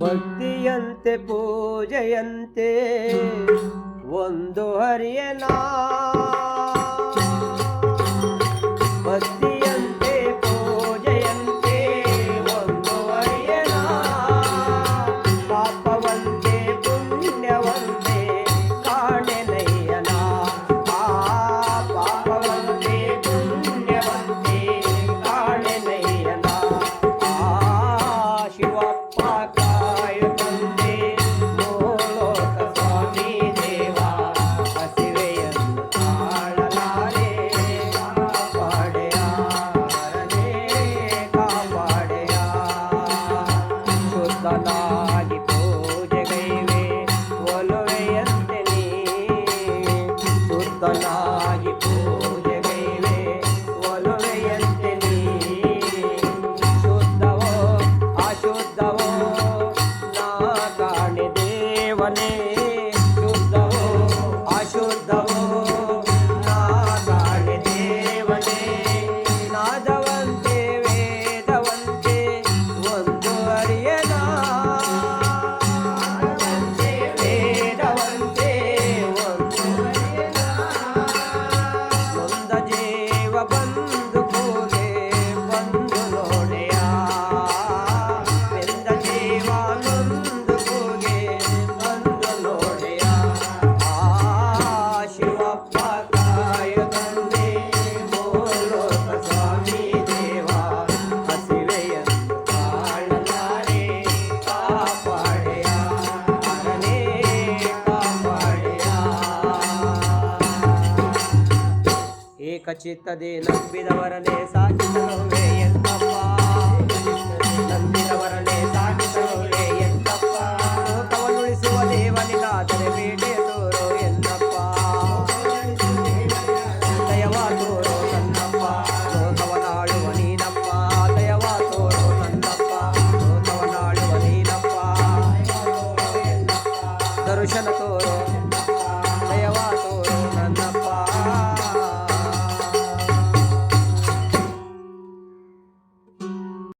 ಭಕ್ತಿಯಂತೆ ಪೂಜೆಯಂತೆ ಒಂದು ಹರಿಯನಾ 到那一步。ಏಕಚಿತ್ತದೆ ನಂಬಿದವರನೇ ಸಾಗಿಸಲು